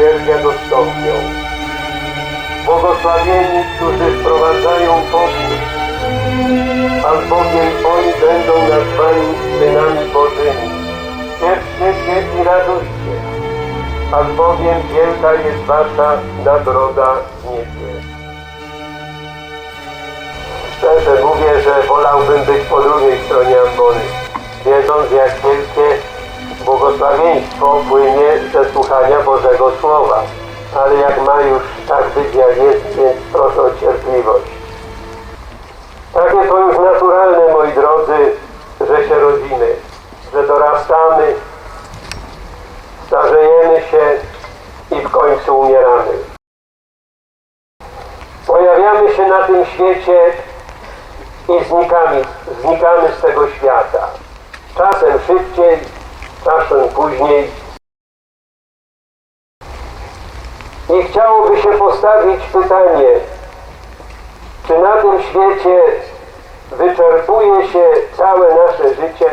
miłosierdzia dostąpią. Błogosławieni, którzy wprowadzają pokój, albowiem oni będą nazwani synami Bożymi. Cieszcie się i radujcie, albowiem wielka jest wasza nagroda w niebie. Szczerze mówię, że wolałbym być po drugiej stronie ambony, wiedząc jak wielkie błogosławieństwo płynie ze słuchania Bożego Słowa. Ale jak ma już tak być jak jest, więc proszę o cierpliwość. Takie to już naturalne, moi drodzy, że się rodzimy, że dorastamy, starzejemy się i w końcu umieramy. Pojawiamy się na tym świecie i znikamy, znikamy z tego świata. Czasem szybciej, czasem później. I chciałoby się postawić pytanie, czy na tym świecie wyczerpuje się całe nasze życie?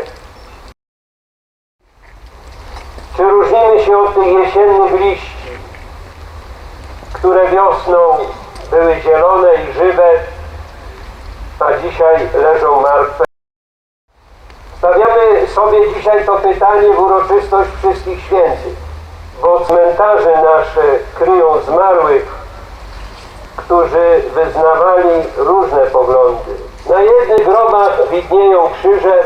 Czy różnimy się od tych jesiennych liści, które wiosną były zielone i żywe, a dzisiaj leżą martwe? Sobie dzisiaj to pytanie w uroczystość Wszystkich Świętych, bo cmentarze nasze kryją zmarłych, którzy wyznawali różne poglądy. Na jednych grobach widnieją krzyże,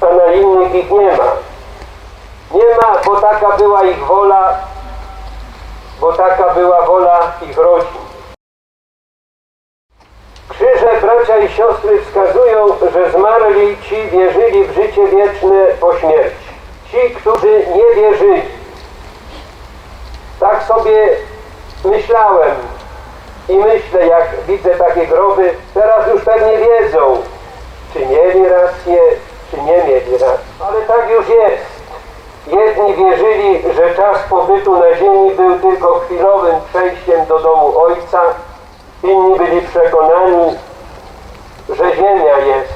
a na innych ich nie ma. Nie ma, bo taka była ich wola, bo taka była wola ich rodzin. Krzyże, bracia i siostry, wskazują, że zmarli ci wierzyli w życie wieczne po śmierci. Ci, którzy nie wierzyli. Tak sobie myślałem i myślę, jak widzę takie groby, teraz już pewnie wiedzą, czy mieli rację, czy nie mieli racji. Ale tak już jest. Jedni wierzyli, że czas pobytu na ziemi był tylko chwilowym przejściem do domu Ojca, inni byli przekonani, że ziemia jest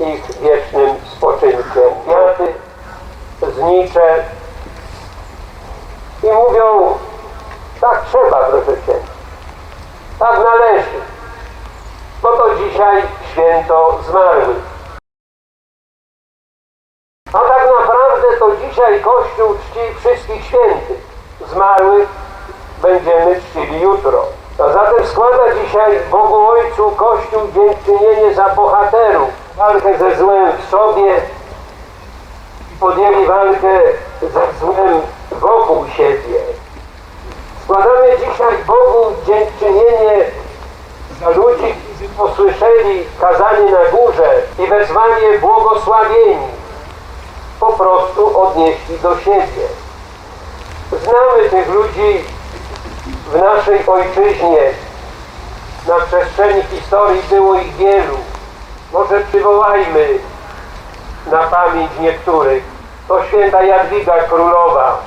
ich wiecznym spoczynkiem. Kwiaty znicze i mówią, tak trzeba, proszę Cię. Tak należy. Bo to dzisiaj święto zmarłych. A tak naprawdę to dzisiaj Kościół czci wszystkich świętych. Zmarłych będziemy czcili jutro. A zatem składa dzisiaj Bogu Ojcu Kościół dziękczynienie za bohaterów. Walkę ze złem w sobie i podjęli walkę ze złem wokół siebie. Składamy dzisiaj Bogu dziękczynienie za ludzi, którzy posłyszeli kazanie na górze i wezwanie błogosławieni po prostu odnieśli do siebie. Znamy tych ludzi w naszej ojczyźnie. Na przestrzeni historii było ich wielu. Może przywołajmy na pamięć niektórych. To święta Jadwiga Królowa.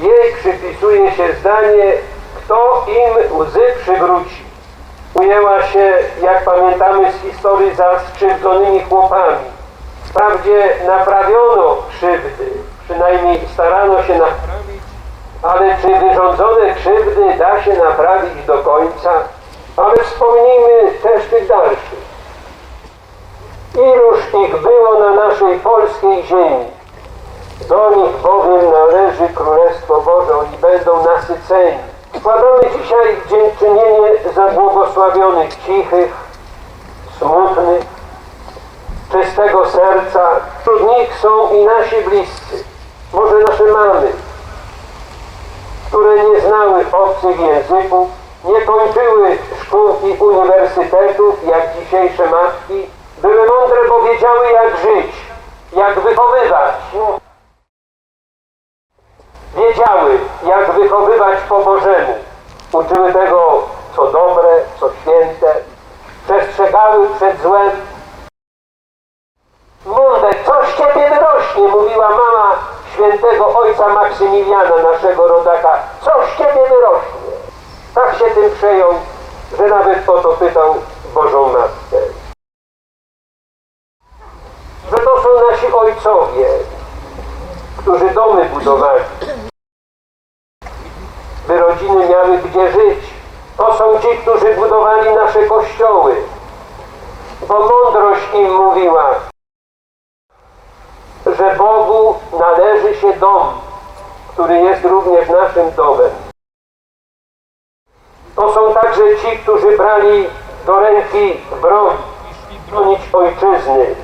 Jej przypisuje się zdanie, kto im łzy przywróci. Ujęła się, jak pamiętamy z historii, za skrzywdzonymi chłopami. Wprawdzie naprawiono krzywdy, przynajmniej starano się naprawić, ale czy wyrządzone krzywdy da się naprawić do końca? Ale wspomnijmy też tych dalszych. Iluż ich było na naszej polskiej ziemi. Do nich bowiem należy Królestwo Boże, oni będą nasyceni. Składamy dzisiaj dziękczynienie za błogosławionych cichych, smutnych, czystego serca. Wśród nich są i nasi bliscy, może nasze mamy, które nie znały obcych języków, nie kończyły szkół i uniwersytetów, jak dzisiejsze matki, były mądre, bo wiedziały jak żyć, jak wychowywać. Wiedziały, jak wychowywać po Bożemu. Uczyły tego, co dobre, co święte. Przestrzegały przed złem. świętego ojca Maksymiliana, naszego rodaka, co z ciebie wyrośnie? Tak się tym przejął, że nawet po to pytał Bożą Matkę. Że to są nasi ojcowie, którzy domy budowali, by rodziny miały gdzie żyć. To są ci, którzy budowali nasze kościoły, bo mądrość im mówiła, że Bogu należy się dom, który jest również naszym domem. To są także ci, którzy brali do ręki broń i bronić ojczyzny.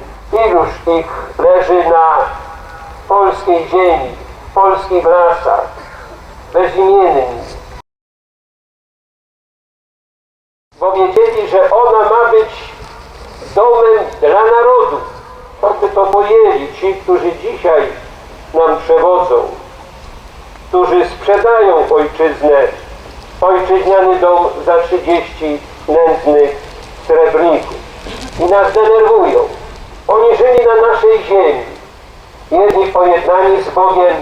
Iluż ich leży na polskiej ziemi, polskich lasach, bezimienni. Bo wiedzieli, że ona ma być domem dla narodu. To by pojęli ci, którzy dzisiaj nam przewodzą, którzy sprzedają ojczyznę, ojczyźniany dom za 30 nędznych srebrników i nas denerwują. Oni żyli na naszej ziemi, jedni pojednani z Bogiem,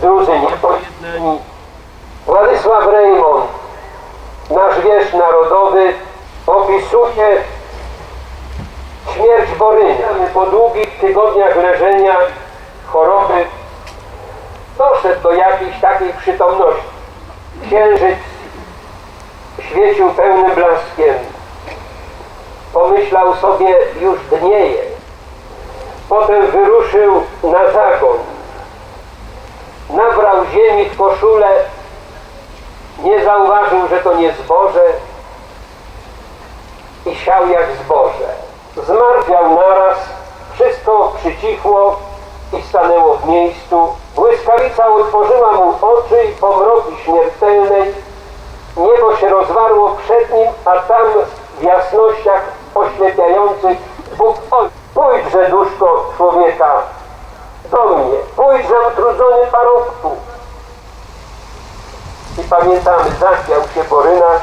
drudzy niepojednani. Władysław Rejmont, nasz wiersz narodowy, opisuje śmierć Borynia. Po długich tygodniach leżenia, choroby, doszedł do jakiejś takiej przytomności. Księżyc świecił pełnym blaskiem. Pomyślał sobie, już dnieje. Potem wyruszył na zagon. Nabrał ziemi w koszulę. Nie zauważył, że to nie zboże. I siał jak zboże. Zmartwiał naraz. Wszystko przycichło i stanęło w miejscu. Błyskawica otworzyła mu oczy i po mroki śmiertelnej niebo się rozwarło przed nim, a tam w jasnościach oślepiających Bóg oj, pójdźże duszko człowieka do mnie, pójdźże utrudzony parobku. I pamiętamy, zachwiał się Boryna,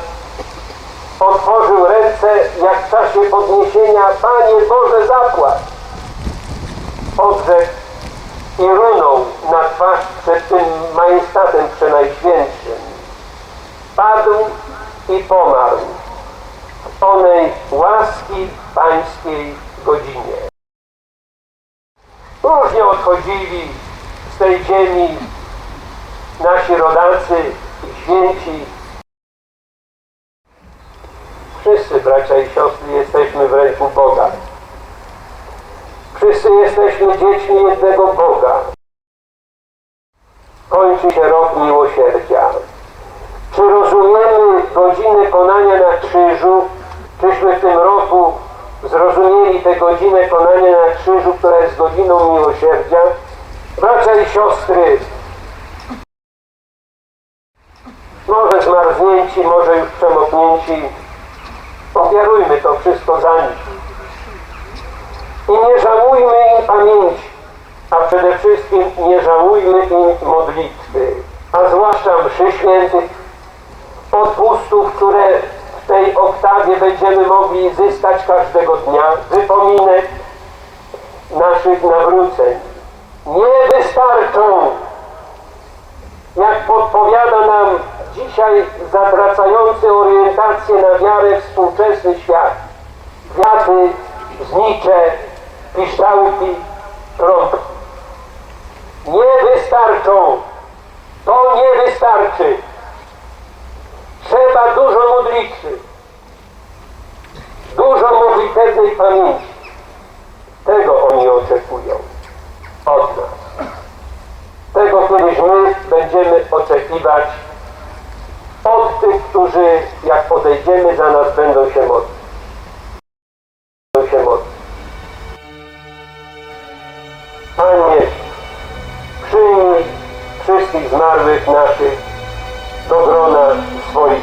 otworzył ręce jak w czasie podniesienia, Panie Boże zapłać. Odrzekł i runął na twarz przed tym majestatem przenajświętszym. Padł i pomarł w onej łaski pańskiej godzinie. Różnie odchodzili z tej ziemi nasi rodacy i święci. Wszyscy, bracia i siostry, jesteśmy w ręku Boga. Wszyscy jesteśmy dziećmi jednego Boga. Kończy się rok miłosierdzia. Czy rozumiemy godzinę konania na krzyżu? Czyśmy w tym roku zrozumieli tę godzinę konania na krzyżu, która jest godziną miłosierdzia? Bracia i siostry, może zmarznięci, może już przemoknięci, ofiarujmy to wszystko za nich. I nie żałujmy im pamięci, a przede wszystkim nie żałujmy im modlitwy, a zwłaszcza mszy świętych, odpustów, które w tej oktawie będziemy mogli zyskać każdego dnia, wypominek naszych nawróceń. Nie wystarczą, jak podpowiada nam dzisiaj zatracający orientację na wiarę współczesny świat. Kwiaty, znicze, piszczałki, trąbki. Nie wystarczą. To nie wystarczy. Trzeba dużo modlitwy. Dużo modlitewnej pamięci. Tego oni oczekują od nas. Tego kiedyś my będziemy oczekiwać którzy jak podejdziemy za nas będą się modlić. Będą się modlić. Panie, przyjmij wszystkich zmarłych naszych do grona swoich